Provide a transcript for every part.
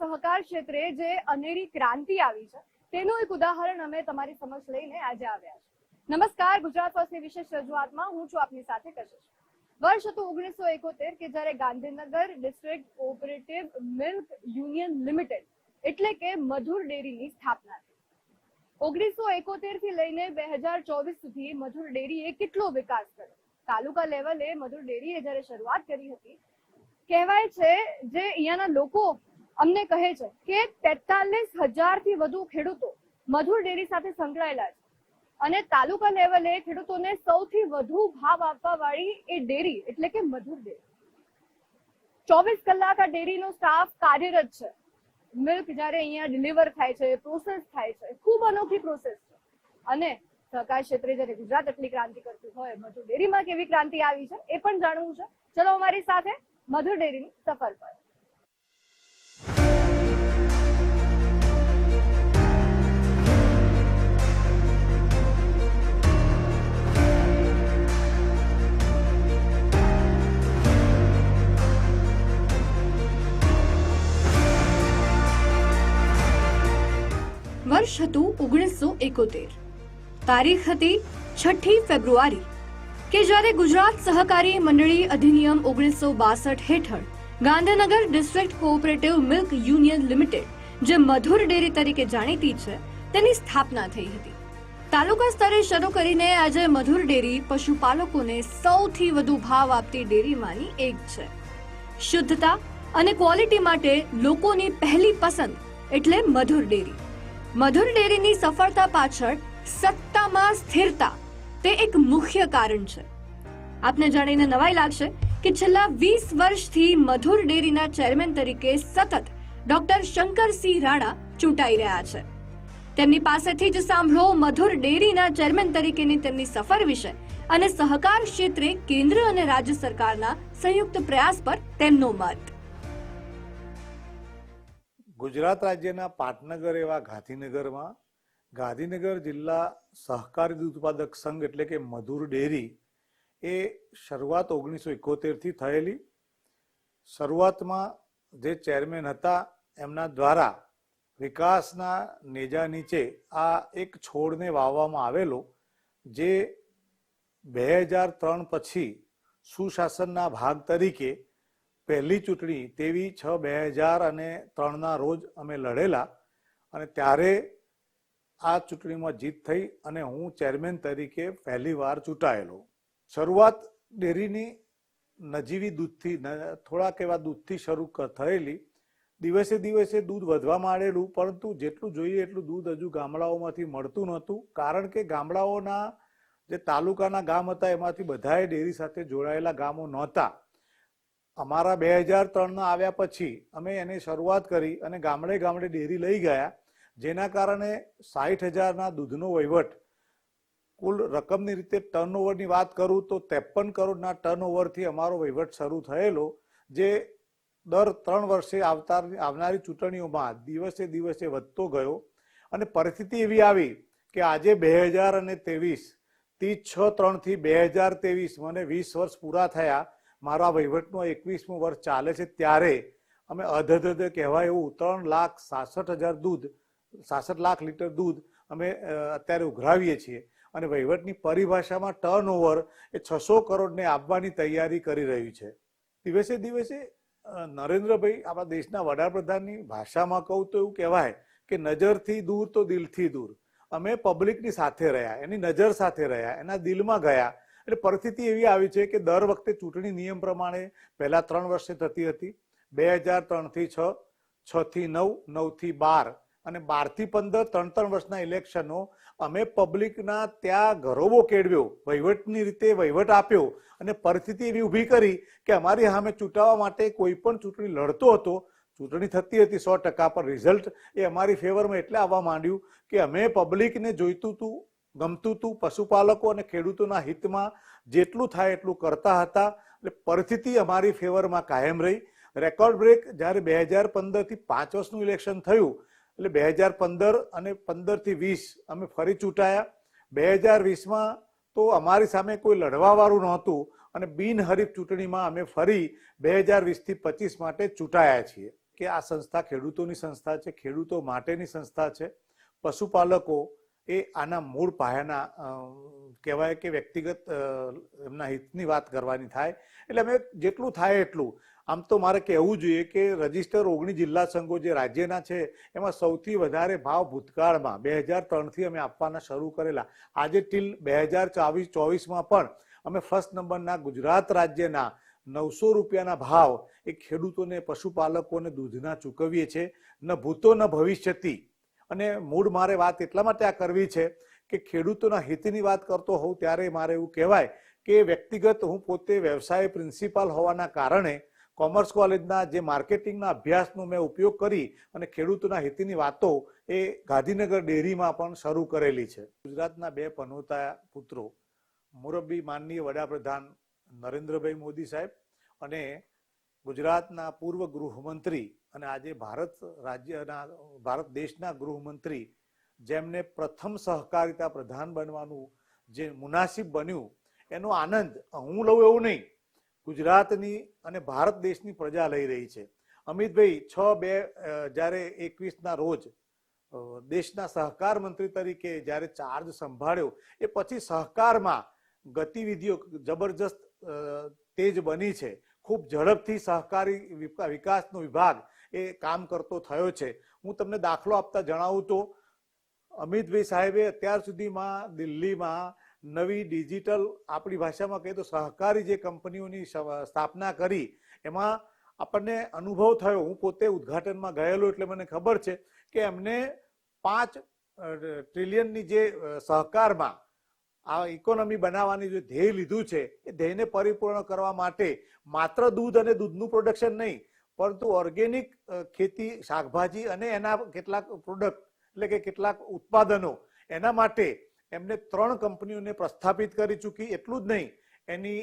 સહકાર ક્ષેત્રે જે અનેરી ક્રાંતિ આવી છે, તેનું એક ઉદાહરણ અમે તમારી સમક્ષ લઈને આજે આવ્યા છે નમસ્કાર, ગુજરાત ફર્સ્ટની વિશેષ રજૂઆતમાં હું છું આપની સાથે કશિશ. વર્ષ હતું ઓગણીસો એકોતેર કે જ્યારે Gandhinagar district cooperative milk union limited, એટલે કે મધુર ડેરીની સ્થાપના થઈ. ઓગણીસો એકોતેરથી લઈને બે હજાર ચોવીસ સુધી મધુર ડેરીએ કેટલો વિકાસ કર્યો? તાલુકા લેવલે મધુર ડેરીએ જ્યારે શરૂઆત કરી હતી, કહેવાય છે જે અહીંયાના લોકો અમને કહે છે કે તેતાલીસ હજારથી વધુ ખેડૂતો મધુર ડેરી સાથે સંકળાયેલા છે. અને તાલુકા લેવલે ખેડૂતોને સૌથી વધુ ભાવ આપવા વાળી એ ડેરી એટલે કે મધુર ડેરી. ચોવીસ કલાક આ ડેરીનો સ્ટાફ કાર્યરત છે. મિલ્ક જ્યારે અહીંયા ડિલિવર થાય છે, પ્રોસેસ થાય છે, ખૂબ અનોખી પ્રોસેસ છે. અને સહકાર ક્ષેત્રે જ્યારે ગુજરાત આટલી ક્રાંતિ કરતું હોય, મધુર ડેરીમાં કેવી ક્રાંતિ આવી છે એ પણ જાણવું છે. ચલો અમારી સાથે મધુર ડેરીની સફર પર. વર્ષ હતું ઓગણીસો એકોતેર. તારીખ હતી છઠ્ઠી ફેબ્રુઆરી, કે જ્યારે ગુજરાત સહકારી મંડળી અધિનિયમ ઓગણીસો બાસઠ હેઠળ Gandhinagar district cooperative milk union limited, જે મધુર ડેરી તરીકે જાણીતી છે, તેની સ્થાપના થઈ હતી. તાલુકા સ્તરે શરૂ કરીને આજે મધુર ડેરી પશુપાલકોને સૌથી વધુ ભાવ આપતી ડેરીમાંની એક છે. શુદ્ધતા અને ક્વોલિટી માટે લોકોની પહેલી પસંદ એટલે મધુર ડેરી. મધુર ડેરીની સફળતા પાછળ સત્તામાં સ્થિરતા, તે એક મુખ્ય કારણ છે. આપને જાણીને નવાઈ લાગશે કે છેલ્લા વીસ વર્ષથી મધુર ડેરીના ચેરમેન તરીકે સતત ડોક્ટર શંકરસિંહ રાણા ચૂંટાઈ રહ્યા છે. તેમની પાસેથી જ સાંભળો મધુર ડેરીના ચેરમેન તરીકેની તેમની સફર વિશે અને સહકાર ક્ષેત્રે કેન્દ્ર અને રાજ્ય સરકારના સંયુક્ત પ્રયાસ પર તેમનો મત. ગુજરાત રાજ્યના પાટનગર એવા ગાંધીનગરમાં ગાંધીનગર જિલ્લા સહકારી દૂધ ઉત્પાદક સંઘ એટલે કે મધુર ડેરી એ શરૂઆત ઓગણીસો એકોતેરથી થયેલી. શરૂઆતમાં જે ચેરમેન હતા એમના દ્વારા વિકાસના નેજા નીચે આ એક છોડને વાવવામાં આવેલો, જે બે હજાર ત્રણ પછી સુશાસનના ભાગ તરીકે પહેલી ચૂંટણી તેવી છ બે હજાર અને ત્રણના રોજ અમે લડેલા અને ત્યારે આ ચૂંટણીમાં જીત થઈ અને હું ચેરમેન તરીકે પહેલી વાર ચૂંટાયેલો. શરૂઆત ડેરીની નજીવી દૂધથી થોડાક એવા દૂધથી શરૂ થયેલી. દિવસે દિવસે દૂધ વધવા માંડેલું, પરંતુ જેટલું જોઈએ એટલું દૂધ હજુ ગામડાઓમાંથી મળતું નહોતું, કારણ કે ગામડાઓના જે તાલુકાના ગામ હતા એમાંથી બધાએ ડેરી સાથે જોડાયેલા ગામો નહોતા. અમારા બે હજાર ત્રણના આવ્યા પછી અમે એની શરૂઆત કરી અને ગામડે ગામડે ડેરી લઈ ગયા, જેના કારણે સાઠ હજારના દૂધનો વહીવટ, કુલ રકમની રીતે ટર્નઓવરની વાત કરું તો ત્રેપન કરોડના ટર્નઓવરથી અમારો વહીવટ શરૂ થયેલો, જે દર ત્રણ વર્ષે આવતા આવનારી ચૂંટણીઓમાં દિવસે દિવસે વધતો ગયો. અને પરિસ્થિતિ એવી આવી કે આજે બે હજાર અને ત્રેવીસ, ત્રીસ છ ત્રણથી બે હજાર ત્રેવીસ મને વીસ વર્ષ પૂરા થયા મારા વહીવટનું એકવીસમું વર્ષ ચાલે છે ત્યારે અમે અધધ કહેવાય એવું ત્રણ લાખ સાસઠ હજાર દૂધ, સાસઠ લાખ લીટર દૂધ અમે અત્યારે ઉઘરાવીએ છીએ. અને વહીવટની પરિભાષામાં ટર્ન ઓવર એ છસો કરોડને આપવાની તૈયારી કરી રહ્યું છે. દિવસે દિવસે નરેન્દ્રભાઈ આપણા દેશના વડાપ્રધાનની ભાષામાં કહું તો એવું કહેવાય કે નજરથી દૂર તો દિલથી દૂર. અમે પબ્લિકની સાથે રહ્યા, એની નજર સાથે રહ્યા, એના દિલમાં ગયા. એટલે પરિસ્થિતિ એવી આવી છે કે દર વખતે ચૂંટણી નિયમ પ્રમાણે પહેલા ત્રણ વર્ષે થતી હતી. બે હજાર ત્રણથી છ છ થી નવ, નવથી બાર અને બારથી પંદર ત્રણ ત્રણ વર્ષના ઇલેક્શનો અમે પબ્લિકના ત્યાં ગરોબો કેળવ્યો, વહીવટની રીતે વહીવટ આપ્યો અને પરિસ્થિતિ એવી ઊભી કરી કે અમારી સામે ચૂંટાવા માટે કોઈ પણ ચૂંટણી લડતો હતો, ચૂંટણી થતી હતી સો ટકા પર રિઝલ્ટ એ અમારી ફેવરમાં એટલે આવવા માંડ્યું કે અમે પબ્લિકને જોઈતું હતું ગમતું હતું પશુપાલકો અને ખેડૂતોના હિતમાં જેટલું થાય એટલું કરતા હતા. એટલે પરિસ્થિતિ અમારી ફેવરમાં કાયમ રહી. રેકોર્ડ બ્રેક જ્યારે બે હજાર પંદરથી પાંચ વર્ષનું ઇલેક્શન થયું, એટલે બે હજાર પંદર અને પંદરથી વીસ અમે ફરી ચૂંટાયા. બે હજાર વીસમાં તો અમારી સામે કોઈ લડવાવાળું નહોતું અને બિનહરીફ ચૂંટણીમાં અમે ફરી બે હજાર વીસથી પચીસ માટે ચૂંટાયા છીએ. કે આ સંસ્થા ખેડૂતોની સંસ્થા છે, ખેડૂતો માટેની સંસ્થા છે, પશુપાલકો એ આના મૂળ પાયાના કહેવાય કે વ્યક્તિગત એમના હિતની વાત કરવાની થાય. એટલે અમે જેટલું થાય એટલું. આમ તો મારે કહેવું જોઈએ કે રજિસ્ટર ઓગણીસ જિલ્લા સંઘો જે રાજ્યના છે, એમાં સૌથી વધારે ભાવ ભૂતકાળમાં બે હજાર ત્રણથી અમે આપવાના શરૂ કરેલા. આજે ટીલ બે હજાર ચોવીસ, ચોવીસમાં પણ અમે ફર્સ્ટ નંબરના ગુજરાત રાજ્યના નવસો રૂપિયાના ભાવ એ ખેડૂતોને, પશુપાલકોને દૂધના ચૂકવીએ છીએ. ન ભૂતો, ન ભવિષ્યથી અને મૂળ મારે વાત એટલા માટે આ કરવી છે કે ખેડૂતોના હિતની વાત કરતો હોઉં ત્યારે મારે એવું કહેવાય કે વ્યક્તિગત હું પોતે વ્યવસાય પ્રિન્સિપાલ હોવાના કારણે કોમર્સ કોલેજના જે માર્કેટિંગના અભ્યાસનો મેં ઉપયોગ કરી અને ખેડૂતોના હિતની વાતો એ ગાંધીનગર ડેરીમાં પણ શરૂ કરેલી છે. ગુજરાતના બે પનોતા પુત્રો મુરબ્બી માનનીય વડાપ્રધાન નરેન્દ્રભાઈ મોદી સાહેબ અને ગુજરાતના પૂર્વ ગૃહમંત્રી અને આજે ભારત રાજ્યના, ભારત દેશના ગૃહમંત્રી જેમને પ્રથમ સહકારિતા પ્રધાન બનવાનું જે મુનાસિબ બન્યું, એનો આનંદ હું લઉં એવું નહીં. ગુજરાતની અને ભારત દેશની પ્રજા લઈ રહી છે. અમિતભાઈ, છ, બે જ્યારે એકવીસના રોજ દેશના સહકાર મંત્રી તરીકે જ્યારે ચાર્જ સંભાળ્યો, એ પછી સહકારમાં ગતિવિધિઓ જબરજસ્ત તેજ બની છે. ખૂબ ઝડપથી સહકારી વિકાસનો વિભાગ એ કામ કરતો થયો છે. હું તમને દાખલો આપતા જણાવું તો, અમિતભાઈ સાહેબે અત્યાર સુધીમાં દિલ્હીમાં નવી ડિજિટલ આપણી ભાષામાં કહીએ તો સહકારી જે કંપનીઓની સ્થાપના કરી, એમાં આપણને અનુભવ થયો. હું પોતે ઉદ્ઘાટનમાં ગયેલો એટલે મને ખબર છે કે એમને પાંચ ટ્રિલિયનની જે સહકારમાં આ ઇકોનોમી બનાવવાની જે ધ્યેય લીધું છે, એ ધ્યેયને પરિપૂર્ણ કરવા માટે માત્ર દૂધ અને દૂધનું પ્રોડક્શન નહીં પરંતુ ઓર્ગેનિક ખેતી, શાકભાજી અને એના કેટલાક પ્રોડક્ટ એટલે કે કેટલાક ઉત્પાદનો એના માટે એમને ત્રણ કંપનીઓને પ્રસ્થાપિત કરી ચૂકી. એટલું જ નહીં, એની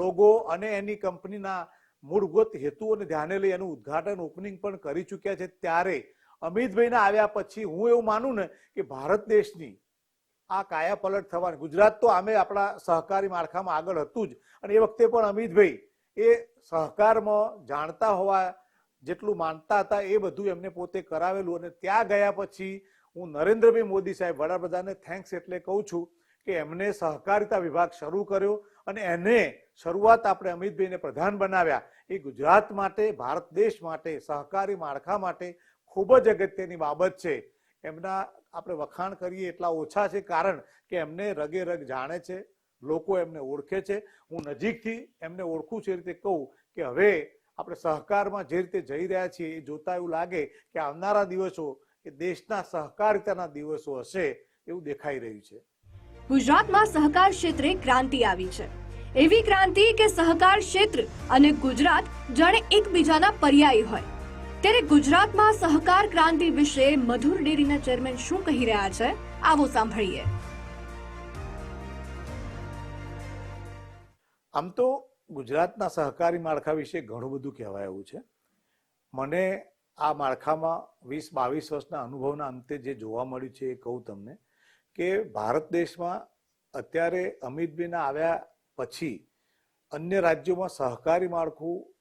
લોગો અને એની કંપનીના મૂળભૂત હેતુઓને ધ્યાને લઈ એનું ઉદ્ઘાટન ઓપનિંગ પણ કરી ચૂક્યા છે. ત્યારે અમિતભાઈના આવ્યા પછી હું એવું માનું ને કે ભારત દેશની આ કાયાપલટ થવાની, ગુજરાત તો આમે આપણા સહકારી માળખામાં આગળ હતું જ. અને એ વખતે પણ અમિતભાઈ એ સહકારમાં જાણતા હોવા જેટલું માનતા હતા એ બધું એમને પોતે કરાવેલું અને ત્યાં ગયા પછી હું નરેન્દ્રભાઈ મોદી સાહેબ વડાપ્રધાનને થેન્ક્સ એટલે કહું છું કે એમને સહકારિતા વિભાગ શરૂ કર્યો અને એને શરૂઆત આપણે અમિતભાઈને પ્રધાન બનાવ્યા. એ ગુજરાત માટે, ભારત દેશ માટે, સહકારી માળખા માટે ખૂબ જ અગત્યની બાબત છે. એમના આપણે વખાણ કરીએ એટલા ઓછા છે કારણ કે એમને રગે રગ જાણે છે. લોકો એમને ઓળખે છે. હું નજીકથી એમને ઓળખું છું એ રીતે કહું કે હવે આપણે સહકારમાં જે રીતે જઈ રહ્યા છીએ એ જોતા એવું લાગે કે આવનારા દિવસો એ દેશના સહકારિતાના દિવસો હશે એવું દેખાઈ રહ્યું છે. ગુજરાતમાં સહકાર ક્ષેત્રે ક્રાંતિ આવી છે. એવી ક્રાંતિ કે સહકાર ક્ષેત્ર અને ગુજરાત જાણે એકબીજાના પર્યાય હોય. ત્યારે ગુજરાતમાં સહકાર ક્રાંતિ વિશે મધુર ડેરીના ચેરમેન શું કહી રહ્યા છે? આવો સાંભળીએ. આમ તો ગુજરાતના સહકારી માળખા વિશે ઘણું બધું કહેવાય એવું છે. મને આ માળખામાં વીસ બાવીસ વર્ષના અનુભવના અંતે જે જોવા મળ્યું છે એ કહું તમને કે ભારત દેશમાં અત્યારે અમિતભાઈના આવ્યા પછી અન્ય રાજ્યોમાં સહકારી માળખું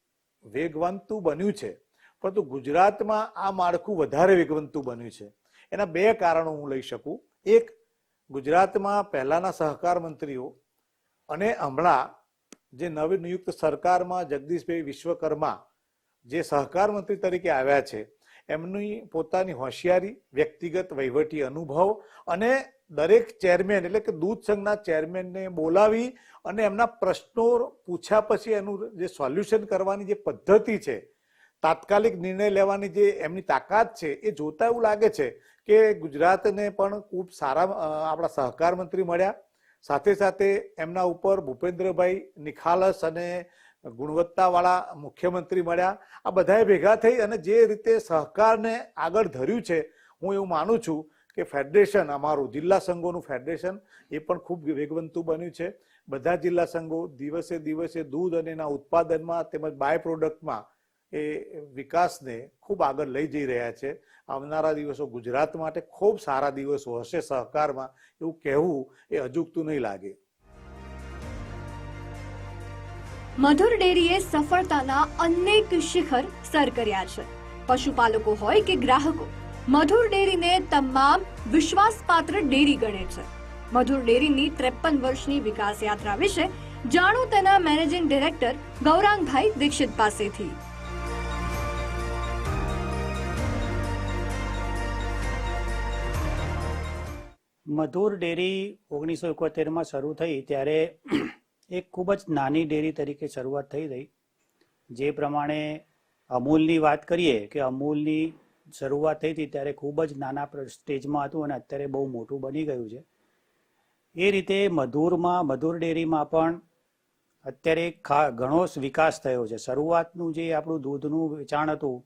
વેગવંતું બન્યું છે. પરંતુ ગુજરાતમાં આ માળખું વધારે વેગવંતું બન્યું છે. એના બે કારણો હું લઈ શકું. એક, ગુજરાતમાં પહેલાના સહકાર મંત્રીઓ અને હમણાં જે નવી નિયુક્ત સરકારમાં જગદીશભાઈ વિશ્વકર્મા જે સહકાર મંત્રી તરીકે આવ્યા છે, એમની પોતાની હોશિયારી, વ્યક્તિગત વહીવટી અનુભવ અને દરેક ચેરમેન એટલે કે દૂધ સંઘના ચેરમેનને બોલાવી અને એમના પ્રશ્નો પૂછ્યા પછી એનું જે સોલ્યુશન કરવાની જે પદ્ધતિ છે, તાત્કાલિક નિર્ણય લેવાની જે એમની તાકાત છે, એ જોતા એવું લાગે છે કે ગુજરાતને પણ ખૂબ સારા આપણા સહકાર મંત્રી મળ્યા. સાથે સાથે એમના ઉપર ભૂપેન્દ્રભાઈ નિખાલસ અને ગુણવત્તાવાળા મુખ્યમંત્રી મળ્યા. આ બધાએ ભેગા થઈ અને જે રીતે સહકારને આગળ ધર્યું છે, હું એવું માનું છું કે ફેડરેશન, અમારું જિલ્લા સંઘોનું ફેડરેશન એ પણ ખૂબ વેગવંતું બન્યું છે. બધા જિલ્લા સંઘો દિવસે દિવસે દૂધ અને એના ઉત્પાદનમાં તેમજ બાય પ્રોડક્ટમાં એ વિકાસને ખૂબ આગળ લઈ જઈ રહ્યા છે. આવનારા દિવસો ગુજરાત માટે ખૂબ સારા દિવસો હશે સહકારમાં એવું કહેવું એ અજુકતું નહીં લાગે. મધુર ડેરીએ સફળતાના અનેક શિખર સર કર્યા છે. પશુપાલકો હોય કે ગ્રાહકો, મધુર ડેરીને તમામ વિશ્વાસપાત્ર ડેરી ગણે છે. મધુર ડેરીની ત્રેપન વર્ષની વિકાસ યાત્રા વિશે જાણો તેના મેનેજિંગ ડિરેક્ટર ગૌરાંગભાઈ દીક્ષિત પાસેથી. મધુર ડેરી ઓગણીસો એકોતેરમાં શરૂ થઈ ત્યારે એક ખૂબ જ નાની ડેરી તરીકે શરૂઆત થઈ ગઈ. જે પ્રમાણે અમૂલની વાત કરીએ કે અમૂલની શરૂઆત થઈ હતી ત્યારે ખૂબ જ નાના સ્ટેજમાં હતું અને અત્યારે બહુ મોટું બની ગયું છે. એ રીતે મધુરમાં, મધુર ડેરીમાં પણ અત્યારે ખા, ઘણો વિકાસ થયો છે. શરૂઆતનું જે આપણું દૂધનું વેચાણ હતું,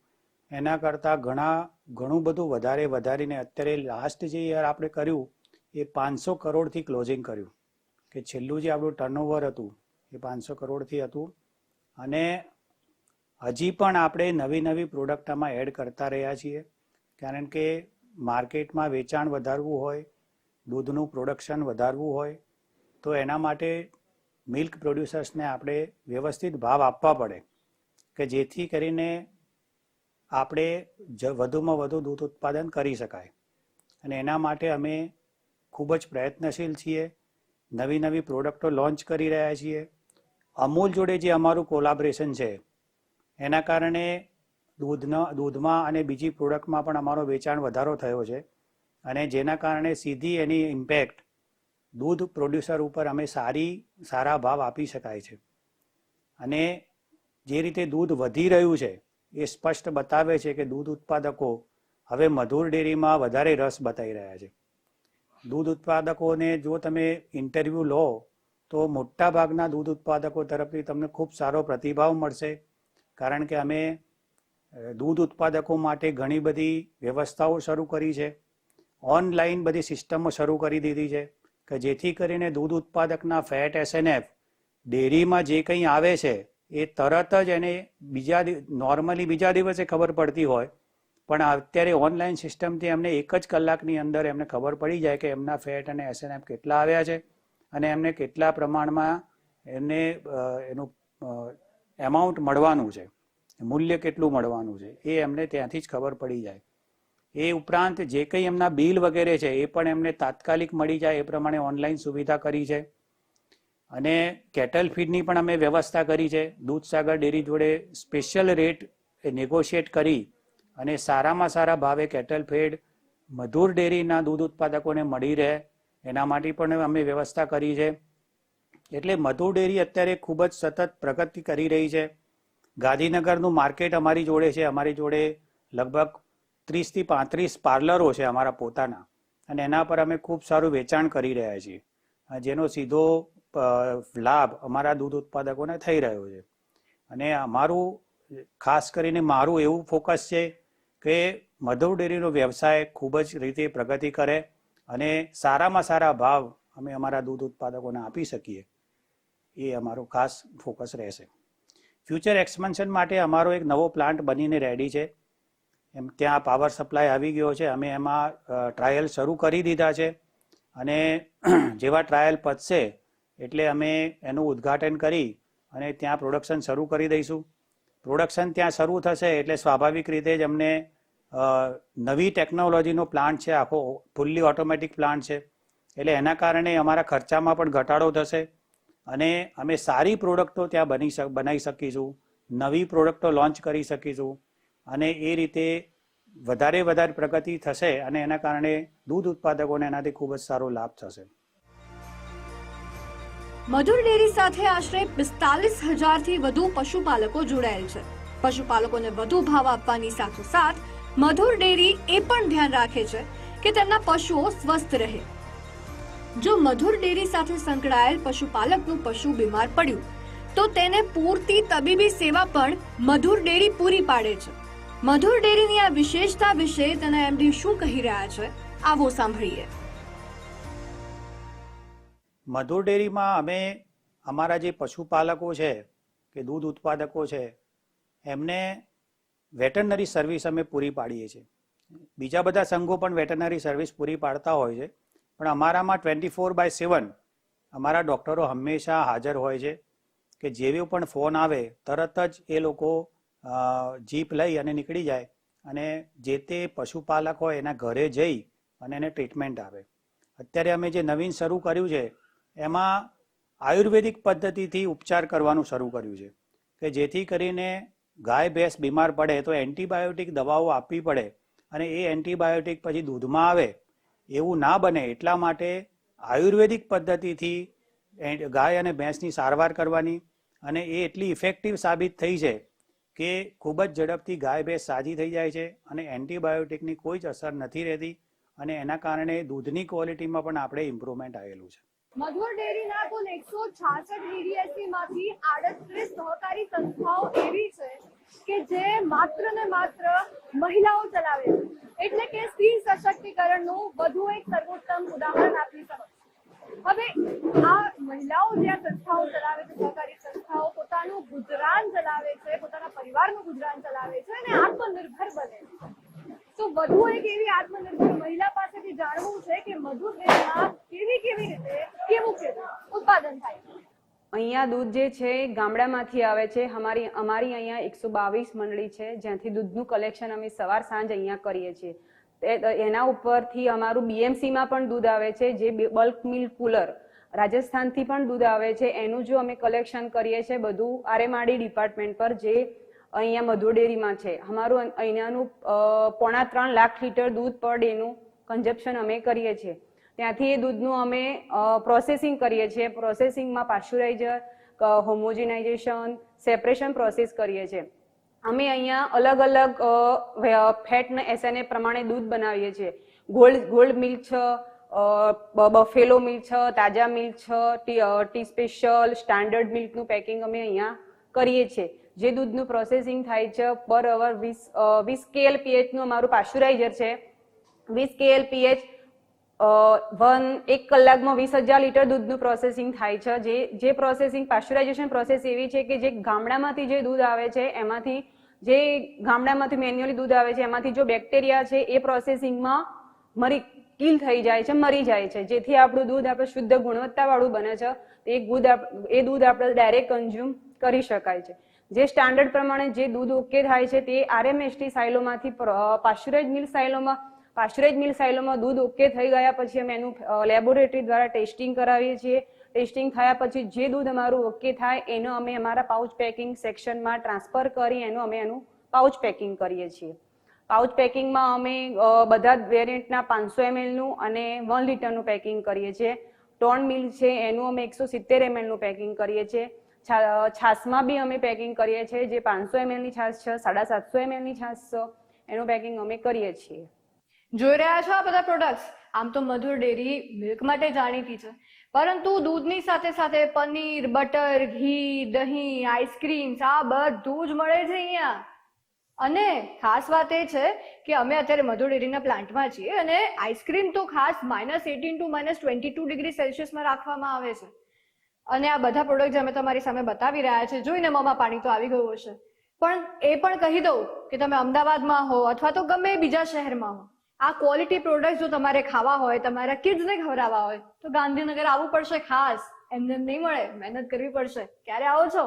એના કરતાં ઘણા, ઘણું બધું વધારે વધારીને અત્યારે લાસ્ટ જે યર આપણે કર્યું એ પાંચસો કરોડથી ક્લોઝિંગ કર્યું. કે છેલ્લું જે આપણું ટર્નઓવર હતું, એ પાંચસો કરોડથી હતું. અને હજી પણ આપણે નવી નવી પ્રોડક્ટ આમાં એડ કરતા રહ્યા છીએ. કારણ કે માર્કેટમાં વેચાણ વધારવું હોય, દૂધનું પ્રોડક્શન વધારવું હોય, તો એના માટે મિલ્ક પ્રોડ્યુસર્સને આપણે વ્યવસ્થિત ભાવ આપવા પડે. કે જેથી કરીને આપણે વધુમાં વધુ દૂધ ઉત્પાદન કરી શકાય. અને એના માટે અમે ખૂબ જ પ્રયત્નશીલ છીએ. નવી નવી પ્રોડક્ટો લોન્ચ કરી રહ્યા છીએ. અમૂલ જોડે જે અમારું કોલાબરેશન છે, એના કારણે દૂધના, દૂધમાં અને બીજી પ્રોડક્ટમાં પણ અમારો વેચાણ વધારો થયો છે અને જેના કારણે સીધી એની ઇમ્પેક્ટ દૂધ પ્રોડ્યુસર ઉપર અમે સારી, સારા ભાવ આપી શકાય છે. અને જે રીતે દૂધ વધી રહ્યું છે, એ સ્પષ્ટ બતાવે છે કે દૂધ ઉત્પાદકો હવે મધુર ડેરીમાં વધારે રસ બતાવી રહ્યા છે. દૂધ ઉત્પાદકોને જો તમે ઇન્ટરવ્યૂ લો, તો મોટા ભાગના દૂધ ઉત્પાદકો તરફથી તમને ખૂબ સારો પ્રતિભાવ મળશે. કારણ કે અમે દૂધ ઉત્પાદકો માટે ઘણી બધી વ્યવસ્થાઓ શરૂ કરી છે. ઓનલાઈન બધી સિસ્ટમો શરૂ કરી દીધી છે કે જેથી કરીને દૂધ ઉત્પાદકના ફેટ એસએનએફ ડેરીમાં જે કંઈ આવે છે, એ તરત જ એને બીજા નોર્મલી બીજા દિવસે ખબર પડતી હોય પણ અત્યારે ઓનલાઈન સિસ્ટમથી એમને એક જ કલાકની અંદર એમને ખબર પડી જાય કે એમના ફેટ અને એસએનએફ કેટલા આવ્યા છે અને એમને કેટલા પ્રમાણમાં એમને એનું એમાઉન્ટ મળવાનું છે, મૂલ્ય કેટલું મળવાનું છે, એ એમને ત્યાંથી જ ખબર પડી જાય. એ ઉપરાંત જે કંઈ એમના બિલ વગેરે છે એ પણ એમને તાત્કાલિક મળી જાય એ પ્રમાણે ઓનલાઈન સુવિધા કરી છે. અને કેટલ ફીડની પણ અમે વ્યવસ્થા કરી છે. દૂધસાગર ડેરી જોડે સ્પેશિયલ રેટ નેગોશિએટ કરી અને સારામાં સારા ભાવે કેટલ ફેડ, મધુર ડેરીના દૂધ ઉત્પાદકોને મળી રહે. એના માટે પણ અમે વ્યવસ્થા કરી છે. એટલે મધુર ડેરી અત્યારે ખૂબ જ સતત પ્રગતિ કરી રહી છે. ગાંધીનગરનું માર્કેટ અમારી જોડે છે. અમારી જોડે લગભગ ત્રીસથી પાંત્રીસ પાર્લરો છે અમારા પોતાના. અને એના પર અમે ખૂબ સારું વેચાણ કરી રહ્યા છીએ. જેનો સીધો લાભ અમારા દૂધ ઉત્પાદકોને થઈ રહ્યો છે. અને અમારું, ખાસ કરીને મારું એવું ફોકસ છે કે મધુર ડેરીનો વ્યવસાય ખૂબ જ રીતે પ્રગતિ કરે અને સારામાં સારા ભાવ અમે અમારા દૂધ ઉત્પાદકોને આપી શકીએ. એ અમારો ખાસ ફોકસ રહેશે. ફ્યુચર એક્સપેન્શન માટે અમારો એક નવો પ્લાન્ટ બનીને રેડી છે. એમ ત્યાં પાવર સપ્લાય આવી ગયો છે. અમે એમાં ટ્રાયલ શરૂ કરી દીધા છે. અને જેવા ટ્રાયલ પતશે એટલે અમે એનું ઉદ્ઘાટન કરી અને ત્યાં પ્રોડક્શન શરૂ કરી દઈશું. પ્રોડક્શન ત્યાં શરૂ થશે એટલે સ્વાભાવિક રીતે જ અમને નવી ટેકનોલોજીનો પ્લાન્ટ છે, આખો ફૂલ્લી ઓટોમેટિક પ્લાન્ટ છે. એટલે એના કારણે અમારા ખર્ચામાં પણ ઘટાડો થશે અને અમે સારી પ્રોડક્ટો ત્યાં બની બનાવી શકીશું, નવી પ્રોડક્ટો લોન્ચ કરી શકીશું અને એ રીતે વધારે વધારે પ્રગતિ થશે અને એના કારણે દૂધ ઉત્પાદકોને એનાથી ખૂબ જ સારો લાભ થશે. મધુર ડેરી સાથે આશરે પિસ્તાલીસ હજારથી વધુ પશુપાલકો જોડાયેલ છે. પશુપાલકોને વધુ ભાવ આપવાની સાથોસાથ મધુર ડેરી એ પણ ધ્યાન રાખે છે કે તેમના પશુઓ સ્વસ્થ રહે. જો મધુર ડેરી સાથે સંકળાયેલ પશુપાલકનું પશુ બીમાર પડ્યું, તો તેને પૂરતી તબીબી સેવા પણ મધુર ડેરી પૂરી પાડે છે. મધુર ડેરીની આ વિશેષતા વિશે તેના એમડી શું કહી રહ્યા છે, આવો સાંભળીએ. મધુર ડેરીમાં અમે અમારા જે પશુપાલકો છે કે દૂધ ઉત્પાદકો છે, એમને વેટરનરી સર્વિસ અમે પૂરી પાડીએ છીએ. બીજા બધા સંઘો પણ વેટરનરી સર્વિસ પૂરી પાડતા હોય છે. પણ અમારામાં ટ્વેન્ટી ફોર બાય સેવન અમારા ડૉક્ટરો હંમેશા હાજર હોય છે કે જેવો પણ ફોન આવે, તરત જ એ લોકો જીપ લઈ અને નીકળી જાય અને જે તે પશુપાલક હોય એના ઘરે જઈ અને એને ટ્રીટમેન્ટ આપે. અત્યારે અમે જે નવીન શરૂ કર્યું છે એમાં આયુર્વેદિક પદ્ધતિથી ઉપચાર કરવાનું શરૂ કર્યું છે કે જેથી કરીને ગાય, ભેંસ બીમાર પડે તો એન્ટીબાયોટિક દવાઓ આપવી પડે અને એ એન્ટીબાયોટિક પછી દૂધમાં આવે એવું ના બને એટલા માટે આયુર્વેદિક પદ્ધતિથી ગાય અને ભેંસની સારવાર કરવાની અને એ એટલી ઇફેક્ટિવ સાબિત થઈ છે કે ખૂબ જ ઝડપથી ગાય, ભેંસ સાજી થઈ જાય છે અને એન્ટીબાયોટિકની કોઈ જ અસર નથી રહેતી અને એના કારણે દૂધની ક્વોલિટીમાં પણ આપણે ઇમ્પ્રુવમેન્ટ આવેલું છે. મધુર ડેરીના કુલ એકસો છાસઠ ડીડીએસસી માંથી આડત્રીસ સહકારી સંસ્થાઓ એવી છે કે જે માત્ર ને માત્ર મહિલાઓ ચલાવે એટલે કે સ્ત્રી સશક્તિકરણનું વધુ એક સર્વોત્તમ ઉદાહરણ આપી શકો હવે આ મહિલાઓ જે આ સંસ્થાઓ ચલાવે છે, સહકારી સંસ્થાઓ, પોતાનું ગુજરાન ચલાવે છે, પોતાના પરિવારનું ગુજરાન ચલાવે છે અને આત્મનિર્ભર બને છે. તો વધુ એક એવી આત્મનિર્ભર મહિલા પાસેથી જાણવું છે કે મધુર કેવી કેવી રીતે કેવું ઉત્પાદન થાય અહીંયા દૂધ જે છે ગામડામાંથી આવે છે. અમારી અમારી અહીંયા એકસો બાવીસ મંડળી છે, જ્યાંથી દૂધનું કલેક્શન અમે સવાર સાંજ અહીંયા કરીએ છીએ. એના ઉપરથી અમારું બીએમસીમાં પણ દૂધ આવે છે, જે બલ્ક મિલ્ક કુલર રાજસ્થાનથી પણ દૂધ આવે છે. એનું જો અમે કલેક્શન કરીએ છીએ, બધું આરેમાડી ડિપાર્ટમેન્ટ પર, જે અહીંયા મધુ ડેરીમાં છે. અમારું અહીંયાનું પોણા ત્રણ લાખ લીટર દૂધ પર ડેનું કન્ઝપ્શન અમે કરીએ છીએ. ત્યાંથી એ દૂધનું અમે પ્રોસેસિંગ કરીએ છીએ. પ્રોસેસિંગમાં પાશ્ચરાઇઝર હોમોજિનાઇઝેશન સેપરેશન પ્રોસેસ કરીએ છીએ. અમે અહીંયા અલગ અલગ ફેટને એસએનએ પ્રમાણે દૂધ બનાવીએ છીએ. ગોલ્ડ ગોલ્ડ મિલ્ક છે બફેલો મિલ્ક છે, તાજા મિલ્ક છે, ટી સ્પેશિયલ સ્ટાન્ડર્ડ મિલ્કનું પેકિંગ અમે અહીંયા કરીએ છીએ. જે દૂધનું પ્રોસેસિંગ થાય છે પર અવર વીસ વીસ કેએલ પીએચનું અમારું પાશ્ચરાઇઝર છે. વીસ કેએલ પીએચ વન, એક કલાકમાં વીસ હજાર લીટર દૂધનું પ્રોસેસિંગ થાય છે. જે જે પ્રોસેસિંગ પાશ્ચરાઇઝેશન પ્રોસેસ એવી છે કે જે ગામડામાંથી જે દૂધ આવે છે, એમાંથી જે ગામડામાંથી મેન્યુઅલી દૂધ આવે છે, એમાંથી જો બેક્ટેરિયા છે, એ પ્રોસેસિંગમાં મરી કિલ થઈ જાય છે, મરી જાય છે. જેથી આપણું દૂધ આપણે શુદ્ધ ગુણવત્તાવાળું બને છે. એ દૂધ એ દૂધ આપણે ડાયરેક્ટ કન્ઝ્યુમ કરી શકાય છે. જે સ્ટાન્ડર્ડ પ્રમાણે જે દૂધ ઓકે થાય છે, તે આરએમએસટી સાયલોમાંથી પાશ્ચરાઇઝ મિલ્ક સાયલોમાં પાશ્ચરાઇઝ મિલ્ક સાયલોમાં દૂધ ઓકે થઈ ગયા પછી અમે એનું લેબોરેટરી દ્વારા ટેસ્ટિંગ કરાવીએ છીએ. ટેસ્ટિંગ થયા પછી જે દૂધ અમારું ઓકે થાય, એનો અમે અમારા પાઉચ પેકિંગ સેક્શનમાં ટ્રાન્સફર કરી, એનું અમે એનું પાઉચ પેકિંગ કરીએ છીએ. પાઉચ પેકિંગમાં અમે બધા જ વેરિયન્ટના પાંચસો એમએલનું અને વન લીટરનું પેકિંગ કરીએ છીએ. ટોન મિલ્ક છે, એનું અમે એકસો સિત્તેર એમએલનું પેકિંગ કરીએ છીએ. છા- છાશમાં બી અમે પેકિંગ કરીએ છીએ, જે પાંચસો એમએલની છાશ છે, સાડા સાતસો એમએલની છાશ છે, એનું પેકિંગ અમે કરીએ છીએ. જોઈ રહ્યા છો આ બધા પ્રોડક્ટ્સ આમ તો મધુર ડેરી મિલ્ક માટે જાણીતી છે. પરંતુ દૂધની સાથે સાથે પનીર, બટર, ઘી, દહીં આઈસ્ક્રીમ્સ આ બધું જ મળે છે અહીંયા. અને ખાસ વાત એ છે કે અમે અત્યારે મધુર ડેરીના પ્લાન્ટમાં છીએ અને આઈસ્ક્રીમ તો ખાસ minus eighteen to minus twenty two degree સેલ્સિયસમાં રાખવામાં આવે છે. અને આ બધા પ્રોડક્ટ અમે તમારી સામે બતાવી રહ્યા છે, જોઈને મોંમાં પાણી તો આવી ગયું હશે. પણ એ પણ કહી દઉં કે તમે અમદાવાદમાં હો અથવા તો ગમે બીજા શહેરમાં હો આ ક્વોલિટી પ્રોડક્ટ જો તમારે ખાવા હોય, તમારા કિડ્સને ખવડાવવા હોય, તો ગાંધીનગર આવવું પડશે ખાસ. એમને નહીં મળે, મહેનત કરવી પડશે. ક્યારે આવો છો?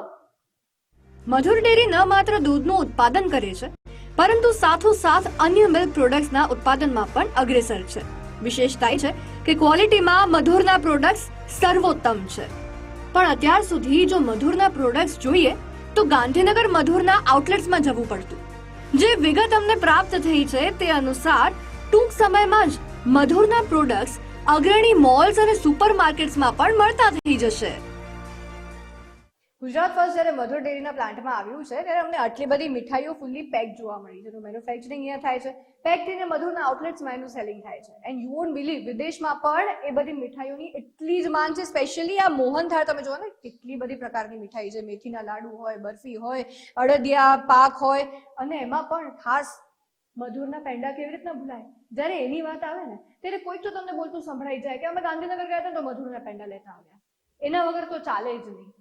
મધુર ડેરી ન માત્ર દૂધનું ઉત્પાદન કરે છે, પરંતુ સાથોસાથ અન્ય મિલ્ક પ્રોડક્ટ્સના ઉત્પાદનમાં પણ અગ્રેસર છે. વિશેષતા છે કે ક્વોલિટીમાં મધુરના પ્રોડક્ટ્સ સર્વોત્તમ છે. પણ અત્યાર સુધી જો મધુરના પ્રોડક્ટ્સ જોઈએ, તો ગાંધીનગર મધુરના આઉટલેટ્સમાં જવું પડતું. જે વિગત અમને પ્રાપ્ત થઈ છે તે અનુસાર ટૂંક સમયમાં જ મધુરના પ્રોડક્ટ્સ અગ્રણી મોલ્સ અને સુપરમાર્કેટ્સમાં પણ મળતા થઈ જશે. ગુજરાત ફર્સ્ટ જ્યારે મધુર ડેરીના પ્લાન્ટમાં આવ્યું છે, ત્યારે અમને આટલી બધી મીઠાઈઓ ફૂલ્લી પેક જોવા મળી જેનું મેન્યુફેક્ચરિંગ અહીંયા થાય છે. પેક થઈને મધુરના આઉટલેટ્સમાં એનું સેલિંગ થાય છે. એન્ડ યુ વોન્ટ બિલીવ વિદેશમાં પણ એ બધી મીઠાઈઓની એટલી જ માંગ છે. સ્પેશિયલી આ મોહન થાળ તમે જુઓ ને, કેટલી બધી પ્રકારની મીઠાઈ છે. મેથીના લાડુ હોય, બરફી હોય, અડદિયા પાક હોય, અને એમાં પણ ખાસ મધુરના પેંડા કેવી રીતના ભૂલાય? જ્યારે એની વાત આવે ને, ત્યારે કોઈક તો તમને બોલતું સંભળાઈ જાય કે અમે ગાંધીનગર ગયા હતા તો મધુરના પેંડા લેતા આવ્યા. એના વગર તો ચાલે જ નહીં.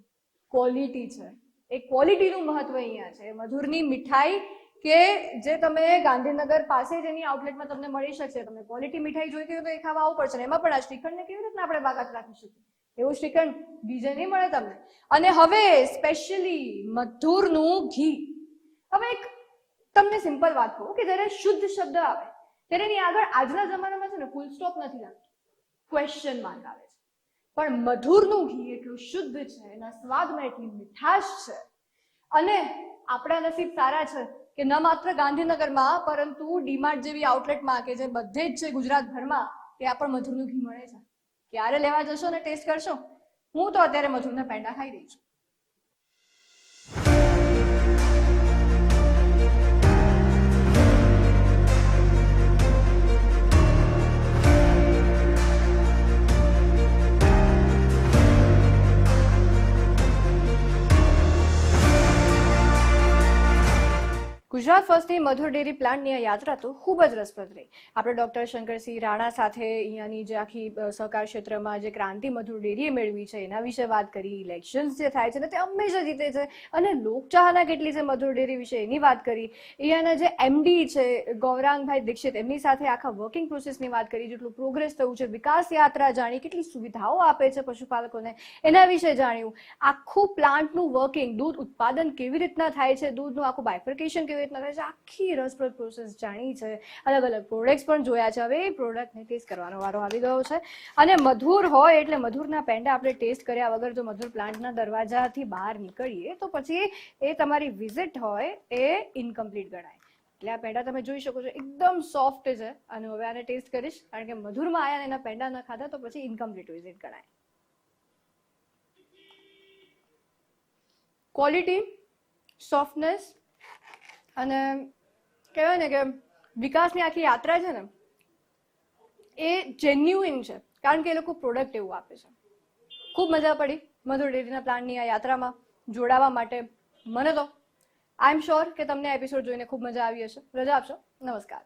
ક્વોલિટી છે. એ ક્વોલિટીનું મહત્વ અહીંયા છે. મધુરની મીઠાઈ કે જે તમે ગાંધીનગર પાસે જ એની આઉટલેટમાં તમને મળી શકશે. તમને ક્વોલિટી મીઠાઈ જોઈતી હોય તો એ ખાવા આવવું પડશે એમાં પણ આ શ્રીખંડને કેવી રીતના આપણે બાકાત રાખી શકીએ? એવું શ્રીખંડ બીજે નહીં મળે તમને. અને હવે સ્પેશિયલી મધુરનું ઘી. હવે એક તમને સિમ્પલ વાત કહું કે જ્યારે શુદ્ધ શબ્દ આવે, ત્યારે એની આગળ આજના જમાનામાં છે ને ફૂલ સ્ટોપ નથી લાગતું. ક્વેશ્ચન માર્ક આવે છે. પણ મધુરનું ઘી એટલું શુદ્ધ છે, એના સ્વાદમાં એટલી મીઠાશ છે. અને આપણા નસીબ સારા છે કે ન માત્ર ગાંધીનગરમાં, પરંતુ ડીમાર્ટ જેવી આઉટલેટમાં કે જે બધે જ છે ગુજરાતભરમાં, ત્યાં પણ મધુરનું ઘી મળે છે. ક્યારે લેવા જશો ને ટેસ્ટ કરશો? હું તો અત્યારે મધુરના પેંડા ખાઈ રહી છું. ગુજરાત ફર્સ્ટની મધુર ડેરી પ્લાન્ટની આ યાત્રા તો ખૂબ જ રસપ્રદ રહી. આપણે ડોક્ટર શંકરસિંહ રાણા સાથે અહીંયાની જે આખી સહકાર ક્ષેત્રમાં જે ક્રાંતિ મધુર ડેરીએ મેળવી છે, એના વિશે વાત કરી, ઇલેક્શન્સ જે થાય છે ને તે હંમેશા જીતે છે. અને લોકચાહના કેટલી છે મધુર ડેરી વિશે એની વાત કરી. અહીંયાના જે એમડી છે, ગૌરાંગભાઈ દીક્ષિત, એમની સાથે આખા વર્કિંગ પ્રોસેસની વાત કરી, જેટલું પ્રોગ્રેસ થયું છે, વિકાસ યાત્રા જાણી, કેટલી સુવિધાઓ આપે છે પશુપાલકોને, એના વિશે જાણ્યું. આખું પ્લાન્ટનું વર્કિંગ, દૂધ ઉત્પાદન કેવી રીતના થાય છે, દૂધનું આખું બાયફર્કેશન કેવી રીતના થાય છે. આખી રસપ્રદ પ્રોસેસ જાણી છે. અલગ અલગ પ્રોડક્ટ્સ પણ જોયા છે. હવે એ પ્રોડક્ટને ટેસ્ટ કરવાનો વારો આવી ગયો છે. અને મધુર હોય એટલે મધુરના પેંડા આપણે ટેસ્ટ કર્યા વગર જો મધુર પ્લાન્ટના દરવાજાથી બહાર નીકળીએ તો પછી એ તમારી વિઝિટ હોય એ ઇનકમ્પ્લીટ ગણાય. એટલે આ પેંડા તમે જોઈ શકો છો. એકદમ સોફ્ટ છે અને હવે આને ટેસ્ટ કરીશ. કારણ કે મધુરમાં આયા એના પેંડા ન ખાધા તો પછી ઇનકમ્પ્લીટ વિઝિટ ગણાય. ક્વોલિટી સોફ્ટનેસ અને કહેવાય ને કે વિકાસની આખી યાત્રા છે ને, એ જેન્યુઇન છે. કારણ કે એ લોકો પ્રોડક્ટ એવું આપે છે. ખૂબ મજા પડી મધુર ડેરીના પ્લાનની આ યાત્રામાં જોડાવા માટે. મને તો આઈ એમ શ્યોર કે તમને એપિસોડ જોઈને ખૂબ મજા આવી હશે. રજા આપશો. નમસ્કાર.